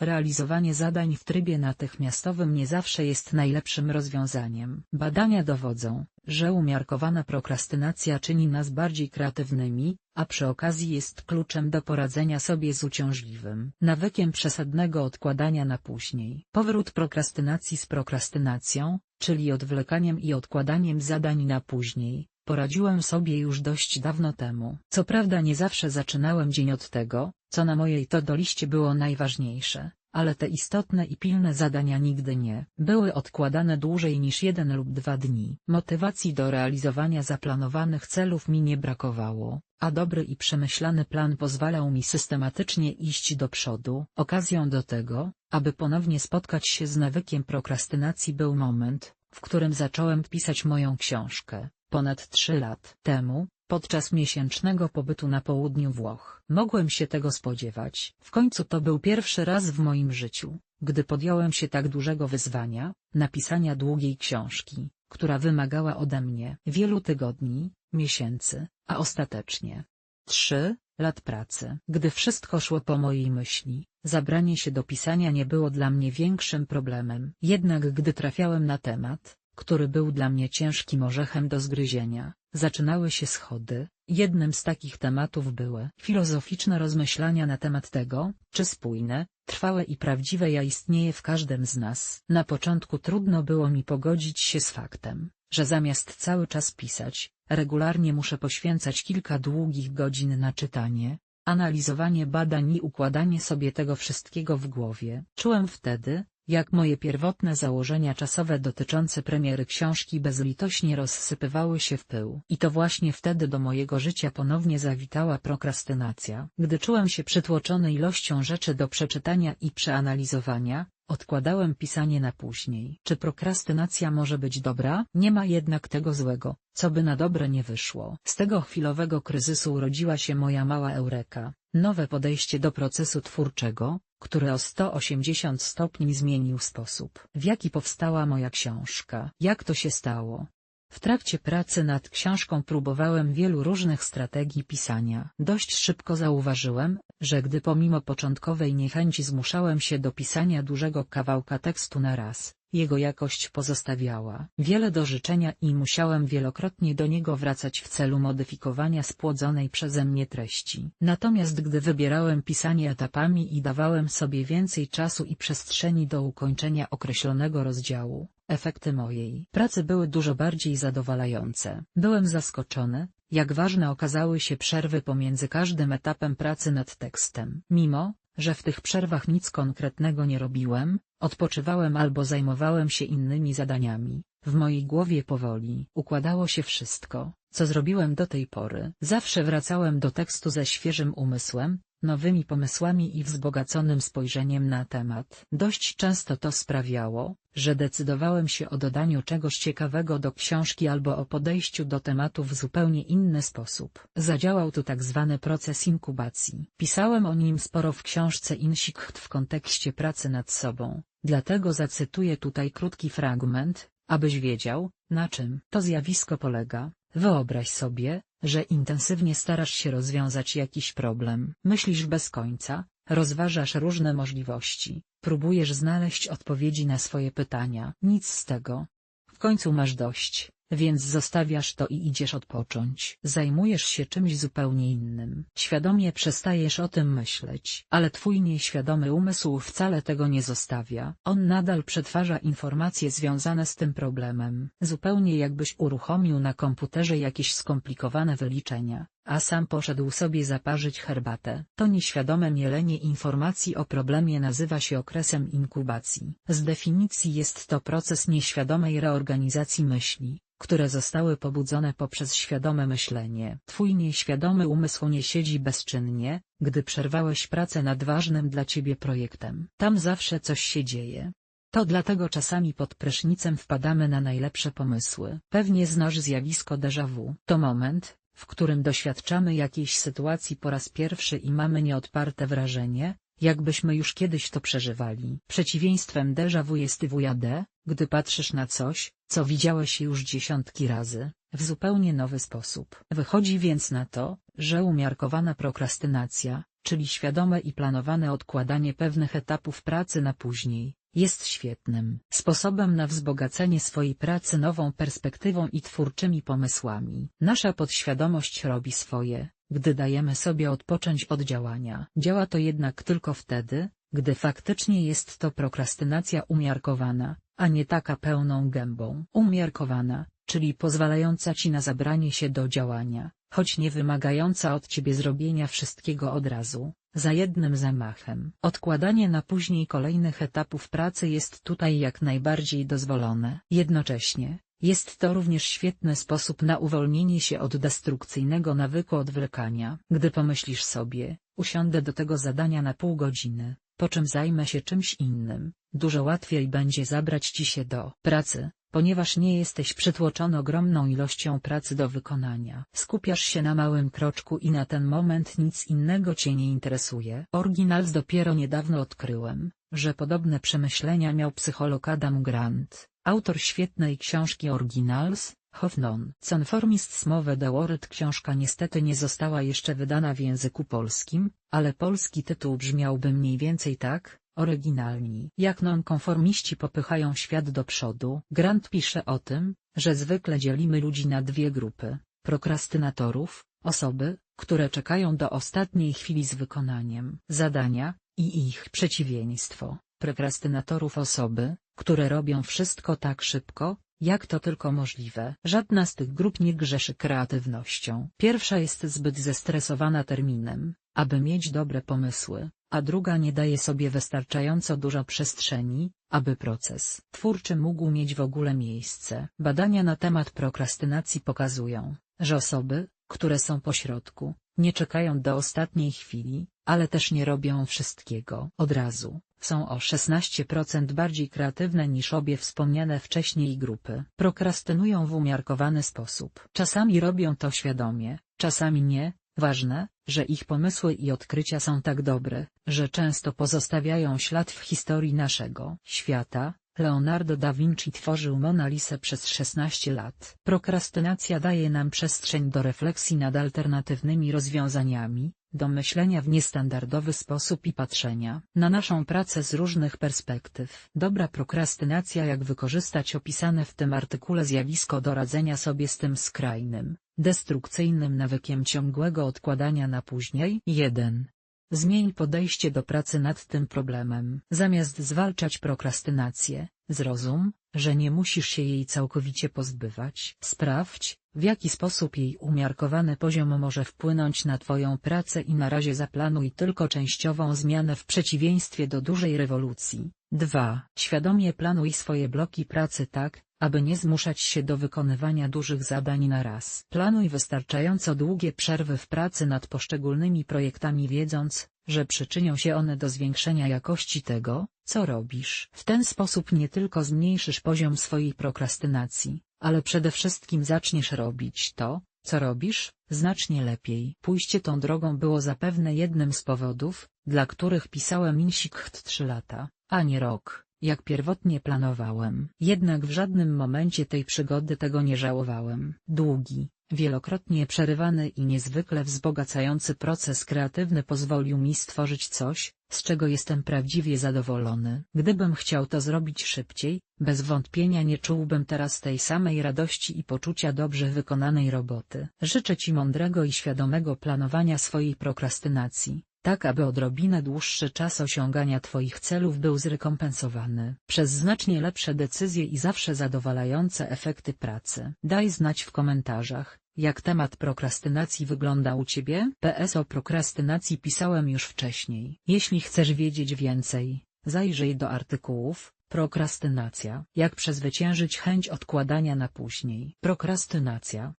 realizowanie zadań w trybie natychmiastowym nie zawsze jest najlepszym rozwiązaniem. Badania dowodzą, że umiarkowana prokrastynacja czyni nas bardziej kreatywnymi, a przy okazji jest kluczem do poradzenia sobie z uciążliwym nawykiem przesadnego odkładania na później. Powrót prokrastynacji z prokrastynacją, czyli odwlekaniem i odkładaniem zadań na później, poradziłem sobie już dość dawno temu. Co prawda nie zawsze zaczynałem dzień od tego, co na mojej to-do liście było najważniejsze, ale te istotne i pilne zadania nigdy nie były odkładane dłużej niż jeden lub dwa dni. Motywacji do realizowania zaplanowanych celów mi nie brakowało, a dobry i przemyślany plan pozwalał mi systematycznie iść do przodu. Okazją do tego, aby ponownie spotkać się z nawykiem prokrastynacji był moment, w którym zacząłem pisać moją książkę, ponad trzy lat temu, podczas miesięcznego pobytu na południu Włoch. Mogłem się tego spodziewać. W końcu to był pierwszy raz w moim życiu, gdy podjąłem się tak dużego wyzwania, napisania długiej książki, która wymagała ode mnie wielu tygodni, miesięcy, a ostatecznie trzy lat pracy. Gdy wszystko szło po mojej myśli, zabranie się do pisania nie było dla mnie większym problemem. Jednak gdy trafiałem na temat, który był dla mnie ciężkim orzechem do zgryzienia, zaczynały się schody. Jednym z takich tematów były filozoficzne rozmyślania na temat tego, czy spójne, trwałe i prawdziwe ja istnieje w każdym z nas. Na początku trudno było mi pogodzić się z faktem, że zamiast cały czas pisać, regularnie muszę poświęcać kilka długich godzin na czytanie, analizowanie badań i układanie sobie tego wszystkiego w głowie. Czułem wtedy, jak moje pierwotne założenia czasowe dotyczące premiery książki bezlitośnie rozsypywały się w pył. I to właśnie wtedy do mojego życia ponownie zawitała prokrastynacja. Gdy czułem się przytłoczony ilością rzeczy do przeczytania i przeanalizowania, odkładałem pisanie na później. Czy prokrastynacja może być dobra? Nie ma jednak tego złego, co by na dobre nie wyszło. Z tego chwilowego kryzysu urodziła się moja mała eureka, nowe podejście do procesu twórczego, który o 180 stopni zmienił sposób, w jaki powstała moja książka. Jak to się stało? W trakcie pracy nad książką próbowałem wielu różnych strategii pisania. Dość szybko zauważyłem, że gdy pomimo początkowej niechęci zmuszałem się do pisania dużego kawałka tekstu na raz, jego jakość pozostawiała wiele do życzenia i musiałem wielokrotnie do niego wracać w celu modyfikowania spłodzonej przeze mnie treści. Natomiast gdy wybierałem pisanie etapami i dawałem sobie więcej czasu i przestrzeni do ukończenia określonego rozdziału, efekty mojej pracy były dużo bardziej zadowalające. Byłem zaskoczony, jak ważne okazały się przerwy pomiędzy każdym etapem pracy nad tekstem. Mimo, że w tych przerwach nic konkretnego nie robiłem, odpoczywałem albo zajmowałem się innymi zadaniami, w mojej głowie powoli układało się wszystko, co zrobiłem do tej pory. Zawsze wracałem do tekstu ze świeżym umysłem, nowymi pomysłami i wzbogaconym spojrzeniem na temat. Dość często to sprawiało, że decydowałem się o dodaniu czegoś ciekawego do książki albo o podejściu do tematu w zupełnie inny sposób. Zadziałał tu tak zwany proces inkubacji. Pisałem o nim sporo w książce Insikt w kontekście pracy nad sobą, dlatego zacytuję tutaj krótki fragment, abyś wiedział, na czym to zjawisko polega. Wyobraź sobie, że intensywnie starasz się rozwiązać jakiś problem. Myślisz bez końca, rozważasz różne możliwości, próbujesz znaleźć odpowiedzi na swoje pytania. Nic z tego. W końcu masz dość, więc zostawiasz to i idziesz odpocząć. Zajmujesz się czymś zupełnie innym. Świadomie przestajesz o tym myśleć. Ale twój nieświadomy umysł wcale tego nie zostawia. On nadal przetwarza informacje związane z tym problemem. Zupełnie jakbyś uruchomił na komputerze jakieś skomplikowane wyliczenia, a sam poszedł sobie zaparzyć herbatę. To nieświadome mielenie informacji o problemie nazywa się okresem inkubacji. Z definicji jest to proces nieświadomej reorganizacji myśli, które zostały pobudzone poprzez świadome myślenie. Twój nieświadomy umysł nie siedzi bezczynnie, gdy przerwałeś pracę nad ważnym dla ciebie projektem. Tam zawsze coś się dzieje. To dlatego czasami pod prysznicem wpadamy na najlepsze pomysły. Pewnie znasz zjawisko déjà vu. To moment, w którym doświadczamy jakiejś sytuacji po raz pierwszy i mamy nieodparte wrażenie, jakbyśmy już kiedyś to przeżywali. Przeciwieństwem déjà vu jest WAD, gdy patrzysz na coś, co widziałeś już dziesiątki razy, w zupełnie nowy sposób. Wychodzi więc na to, że umiarkowana prokrastynacja, czyli świadome i planowane odkładanie pewnych etapów pracy na później, jest świetnym sposobem na wzbogacenie swojej pracy nową perspektywą i twórczymi pomysłami. Nasza podświadomość robi swoje, gdy dajemy sobie odpocząć od działania. Działa to jednak tylko wtedy, gdy faktycznie jest to prokrastynacja umiarkowana, a nie taka pełną gębą. Umiarkowana, czyli pozwalająca ci na zabranie się do działania, choć nie wymagająca od ciebie zrobienia wszystkiego od razu, za jednym zamachem. Odkładanie na później kolejnych etapów pracy jest tutaj jak najbardziej dozwolone. Jednocześnie, jest to również świetny sposób na uwolnienie się od destrukcyjnego nawyku odwlekania. Gdy pomyślisz sobie, usiądę do tego zadania na pół godziny, po czym zajmę się czymś innym, dużo łatwiej będzie zabrać ci się do pracy, ponieważ nie jesteś przytłoczony ogromną ilością pracy do wykonania. Skupiasz się na małym kroczku i na ten moment nic innego cię nie interesuje. Oryginals dopiero niedawno odkryłem, że podobne przemyślenia miał psycholog Adam Grant, autor świetnej książki Originals, Hoffnon. Conformists Move the World książka niestety nie została jeszcze wydana w języku polskim, ale polski tytuł brzmiałby mniej więcej tak, oryginalni. Jak nonkonformiści popychają świat do przodu. Grant pisze o tym, że zwykle dzielimy ludzi na dwie grupy, prokrastynatorów, osoby, które czekają do ostatniej chwili z wykonaniem zadania, i ich przeciwieństwo, prokrastynatorów osoby, które robią wszystko tak szybko, jak to tylko możliwe. Żadna z tych grup nie grzeszy kreatywnością. Pierwsza jest zbyt zestresowana terminem, aby mieć dobre pomysły, a druga nie daje sobie wystarczająco dużo przestrzeni, aby proces twórczy mógł mieć w ogóle miejsce. Badania na temat prokrastynacji pokazują, że osoby, które są pośrodku, nie czekają do ostatniej chwili, ale też nie robią wszystkiego od razu, są o 16% bardziej kreatywne niż obie wspomniane wcześniej grupy. Prokrastynują w umiarkowany sposób. Czasami robią to świadomie, czasami nie, ważne, że ich pomysły i odkrycia są tak dobre, że często pozostawiają ślad w historii naszego świata, Leonardo da Vinci tworzył Mona Lisę przez 16 lat. Prokrastynacja daje nam przestrzeń do refleksji nad alternatywnymi rozwiązaniami, do myślenia w niestandardowy sposób i patrzenia na naszą pracę z różnych perspektyw. Dobra prokrastynacja jak wykorzystać opisane w tym artykule zjawisko do radzenia sobie z tym skrajnym, destrukcyjnym nawykiem ciągłego odkładania na później. 1. Zmień podejście do pracy nad tym problemem. Zamiast zwalczać prokrastynację, zrozum, że nie musisz się jej całkowicie pozbywać. Sprawdź, w jaki sposób jej umiarkowany poziom może wpłynąć na Twoją pracę i na razie zaplanuj tylko częściową zmianę w przeciwieństwie do dużej rewolucji. 2. Świadomie planuj swoje bloki pracy tak, aby nie zmuszać się do wykonywania dużych zadań na raz. Planuj wystarczająco długie przerwy w pracy nad poszczególnymi projektami wiedząc, że przyczynią się one do zwiększenia jakości tego, co robisz. W ten sposób nie tylko zmniejszysz poziom swojej prokrastynacji, ale przede wszystkim zaczniesz robić to, co robisz, znacznie lepiej. Pójście tą drogą było zapewne jednym z powodów, dla których pisałem Insikt 3 lata, a nie rok jak pierwotnie planowałem. Jednak w żadnym momencie tej przygody tego nie żałowałem. Długi, wielokrotnie przerywany i niezwykle wzbogacający proces kreatywny pozwolił mi stworzyć coś, z czego jestem prawdziwie zadowolony. Gdybym chciał to zrobić szybciej, bez wątpienia nie czułbym teraz tej samej radości i poczucia dobrze wykonanej roboty. Życzę Ci mądrego i świadomego planowania swojej prokrastynacji tak aby odrobinę dłuższy czas osiągania Twoich celów był zrekompensowany przez znacznie lepsze decyzje i zawsze zadowalające efekty pracy. Daj znać w komentarzach, jak temat prokrastynacji wygląda u Ciebie? PS o prokrastynacji pisałem już wcześniej. Jeśli chcesz wiedzieć więcej, zajrzyj do artykułów, Prokrastynacja. Jak przezwyciężyć chęć odkładania na później. Prokrastynacja,